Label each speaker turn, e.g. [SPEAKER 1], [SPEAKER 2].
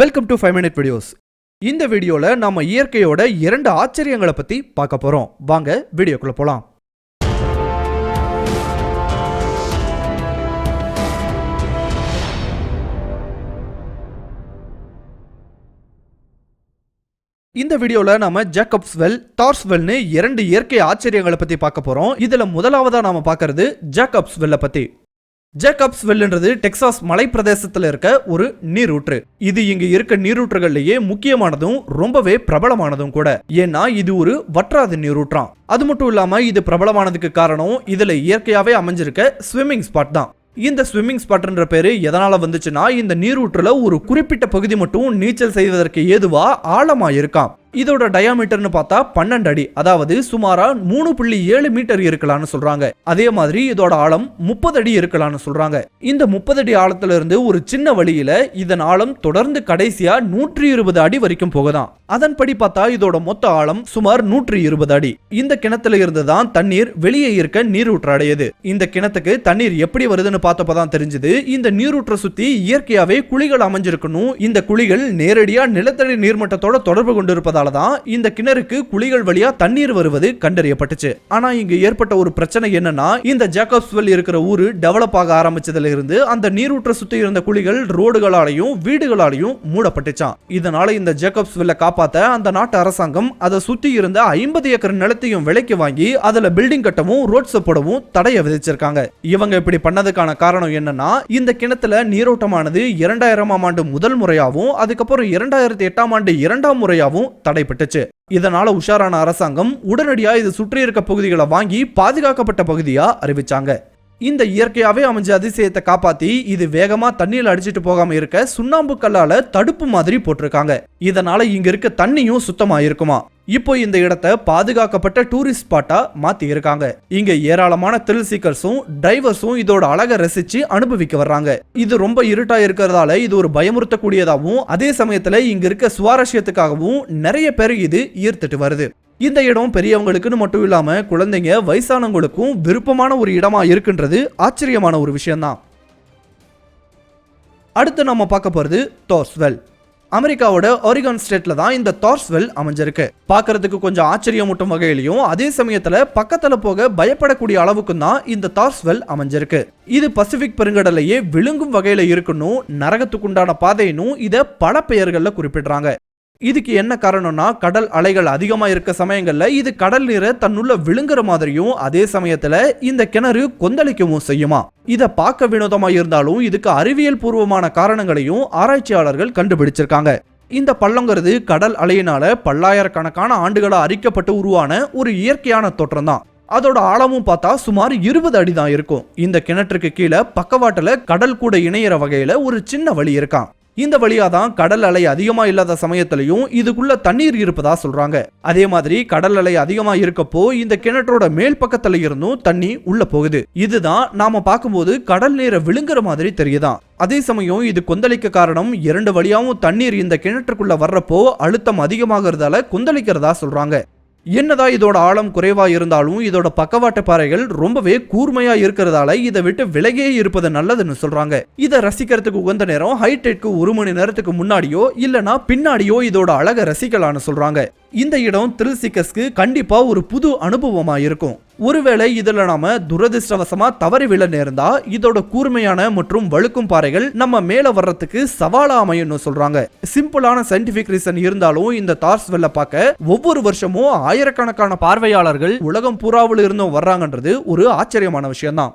[SPEAKER 1] Welcome to five minute videos இந்த வீடியோவில் நம்ம இயற்கையோட இரண்டு ஆச்சரியங்களை பற்றி பார்க்க போகிறோம் வாங்க வீடியோக்குள்ள போகலாம் இந்த வீடியோல நாம ஜேக்கப்ஸ்வெல் டார்ஸ்வெல்னு இரண்டு இயற்கை ஆச்சரியங்களை பத்தி பார்க்க போறோம். இதுல முதலாவதா நாம பார்க்கறது ஜேக்கப்ஸ்வெல்லை பத்தி. ஜேக்கப்ஸ் வெல்ன்றது டெக்சாஸ் மலைப்பிரதேசத்தில் இருக்க ஒரு நீரூற்று. இது இங்க இருக்க நீரூற்றுகள்லேயே முக்கியமானதும் ரொம்பவே பிரபலமானதும் கூட. ஏன்னா இது ஒரு வற்றாத நீரூற்றாம். அது மட்டும் இல்லாம இது பிரபலமானதுக்கு காரணம் இதுல இயற்கையாவே அமைஞ்சிருக்க ஸ்விம்மிங் ஸ்பாட் தான். இந்த ஸ்விம்மிங் ஸ்பாட்ன்ற பேரு எதனால வந்துச்சுன்னா இந்த நீரூற்றுல ஒரு குறிப்பிட்ட பகுதி மட்டும் நீச்சல் செய்வதற்கு ஏதுவா ஆழமா இருக்காம் இதோட டயாமீட்டர்னு பார்த்தா பன்னெண்டு அடி. அதாவது சுமாரா மூணு புள்ளி ஏழு மீட்டர் இருக்கலாம்னு சொல்றாங்க. அதே மாதிரி இதோட ஆழம் முப்பது அடி இருக்கலாம்னு சொல்றாங்க. இந்த முப்பது அடி ஆழத்துல இருந்து ஒரு சின்ன வழியில இதன் ஆழம் தொடர்ந்து கடைசியா நூற்றி இருபது அடி வரைக்கும் போகுதான். அதன்படி பார்த்தா இதோட மொத்த ஆழம் சுமார் நூற்றி இருபது அடி. இந்த கிணத்துல இருந்து தான் தண்ணீர் வெளியே இருக்க நீரூற்று அடையுது. இந்த கிணத்துக்கு தண்ணீர் எப்படி வருதுன்னு பார்த்தப்பதான் தெரிஞ்சது. இந்த நீரூற்றை சுத்தி இயற்கையாவே குழிகள் அமைஞ்சிருக்கணும். இந்த குழிகள் நேரடியா நிலத்தடி நீர்மட்டத்தோட தொடர்பு கொண்டிருப்பதால் தான் இந்த கிணறுக்கு குழிகள் வழியா தண்ணீர் வருவது கண்டறியப்பட்டுச்சு. ஆனா இங்க ஏற்பட்ட ஒரு பிரச்சனை என்னன்னா இந்த ஜேக்கப்ஸ்வெல் இருக்கிற ஊரு டெவலப் ஆக ஆரம்பிச்சதுல இருந்து அந்த நீரூற்ற சுத்தி இருந்த குழிகள் ரோடுகளாலையும் வீடுகளாலையும் மூடப்பட்டுச்சான் இதனால இந்த ஜேக்கப்ஸ்வெல்ல காப்பாத்த அந்த நாட்டு அரசாங்கம் அதை சுத்தி இருந்த ஐம்பது ஏக்கர் நிலத்தையும் விலைக்கு வாங்கி அதுல பில்டிங் கட்டவும் ரோட்ஸ் போடவும் தடையை விதிச்சிருக்காங்க. இவங்க இப்படி பண்ணதுக்கான காரணம் என்னன்னா இந்த கிணத்துல நீரோட்டமானது இரண்டாயிரமாம் ஆண்டு முதல் முறையாகவும் அதுக்கப்புறம் இரண்டாயிரத்தி எட்டாம் ஆண்டு இரண்டாம் முறையாவும் தடைப்பட்டுச்சு. இதனால உஷாரான அரசாங்கம் உடனடியா இது சுற்றி இருக்க பகுதிகளை வாங்கி பாதுகாக்கப்பட்ட பகுதியா அறிவிச்சாங்க. இந்த இயற்கையாவே அமைஞ்ச அதிசயத்தை காப்பாத்தி இது வேகமா தண்ணியில அடிச்சிட்டு போகாம இருக்க சுண்ணாம்பு கல்லால தடுப்பு மாதிரி போட்டிருக்காங்க. இதனால இங்க இருக்க தண்ணியும் சுத்தமா இருக்குமா? இப்போ இந்த இடத்த பாதுகாக்கப்பட்ட டூரிஸ்ட் ஸ்பாட்டா மாத்தி இருக்காங்க இங்க ஏராளமான த்ரில் சீக்கர்ஸும் டிரைவர்ஸும் இதோட அழகை ரசிச்சு அனுபவிக்க வர்றாங்க. இது ரொம்ப இருட்டா இருக்கிறதால இது ஒரு பயமுறுத்தக்கூடியதாகவும் அதே சமயத்துல இங்க இருக்க சுவாரஸ்யத்துக்காகவும் நிறைய பேர் இது ஈர்த்துட்டு வருது. இந்த இடம் பெரியவங்களுக்குன்னு மட்டும் இல்லாம குழந்தைங்க வயசானவங்களுக்கும் விருப்பமான ஒரு இடமா இருக்குன்றது ஆச்சரியமான ஒரு விஷயம்தான். அடுத்து நம்ம பார்க்க போகிறது தோஸ்வெல் அமெரிக்காவோட ஒரிகான் ஸ்டேட்ல தான் இந்த தார்ஸ்வெல் அமைஞ்சிருக்கு. பாக்குறதுக்கு கொஞ்சம் ஆச்சரியமூட்டும் வகையிலையும் அதே சமயத்துல பக்கத்துல போக பயப்படக்கூடிய அளவுக்கும் தான் இந்த தார்ஸ்வெல் அமைஞ்சிருக்கு. இது பசிபிக் பெருங்கடலையே விழுங்கும் வகையில இருக்கணும் நரகத்துக்குண்டான பாதையினும் இத பல பெயர்கள்ல குறிப்பிடுறாங்க. இதுக்கு என்ன காரணம்னா கடல் அலைகள் அதிகமாக இருக்க சமயங்களில் இது கடல் நீரை தன்னுள்ள விழுங்குற மாதிரியும் அதே சமயத்தில் இந்த கிணறு கொந்தளிக்கவும் செய்யுமா? இதை பார்க்க வினோதமாக இருந்தாலும் இதுக்கு அறிவியல் பூர்வமான காரணங்களையும் ஆராய்ச்சியாளர்கள் கண்டுபிடிச்சிருக்காங்க. இந்த பள்ளங்கிறது கடல் அலையினால பல்லாயிரக்கணக்கான ஆண்டுகளாக அரிக்கப்பட்டு உருவான ஒரு இயற்கையான தோற்றம் தான் அதோட ஆழமும் பார்த்தா சுமார் இருபது அடி தான் இருக்கும். இந்த கிணற்றுக்கு கீழே பக்கவாட்டில் கடல் கூட இணையிற வகையில் ஒரு சின்ன வழி இருக்கான் இந்த வழியா தான் கடல் அலை அதிகமா இல்லாத சமயத்திலையும் இதுக்குள்ள தண்ணீர் இருப்பதா சொல்றாங்க. அதே மாதிரி கடல் அலை அதிகமா இருக்கப்போ இந்த கிணற்றோட மேல் பக்கத்துல இருந்தும் தண்ணி உள்ள போகுது. இதுதான் நாம பார்க்கும்போது கடல் நீரை விழுங்குற மாதிரி தெரியுதான் அதே சமயம் இது கொந்தளிக்க காரணம் இரண்டு வழியாவும் தண்ணீர் இந்த கிணற்றுக்குள்ள வர்றப்போ அழுத்தம் அதிகமாகிறதால கொந்தளிக்கிறதா சொல்றாங்க. என்னதான் இதோட ஆழம் குறைவாக இருந்தாலும் இதோட பக்கவாட்டு பாறைகள் ரொம்பவே கூர்மையாக இருக்கிறதால இதை விட்டு விலகே இருப்பது நல்லதுன்னு சொல்கிறாங்க இதை ரசிக்கிறதுக்கு உகந்த நேரம் ஹைடெட்க்கு ஒரு மணி நேரத்துக்கு முன்னாடியோ இல்லைனா பின்னாடியோ இதோட அழகை ரசிக்கலான்னு சொல்கிறாங்க இந்த இடம் த்ரில் சீக்கர்ஸ்க்கு கண்டிப்பா ஒரு புது அனுபவமா இருக்கும். ஒருவேளை இதுல நாம துரதிருஷ்டவசமா தவறி விழ நேர்ந்தா இதோட கூர்மையான மற்றும் வழுக்கும் பாறைகள் நம்ம மேல வர்றதுக்கு சவாலா அமையும்னு சொல்றாங்க. சிம்பிளான சயின்டிபிக் ரீசன் இருந்தாலும் இந்த தார்ஸ் வெல்ல பார்க்க ஒவ்வொரு வருஷமும் ஆயிரக்கணக்கான பார்வையாளர்கள் உலகம் பூராவில் இருந்தும் வர்றாங்கன்றது ஒரு ஆச்சரியமான விஷயம்தான்.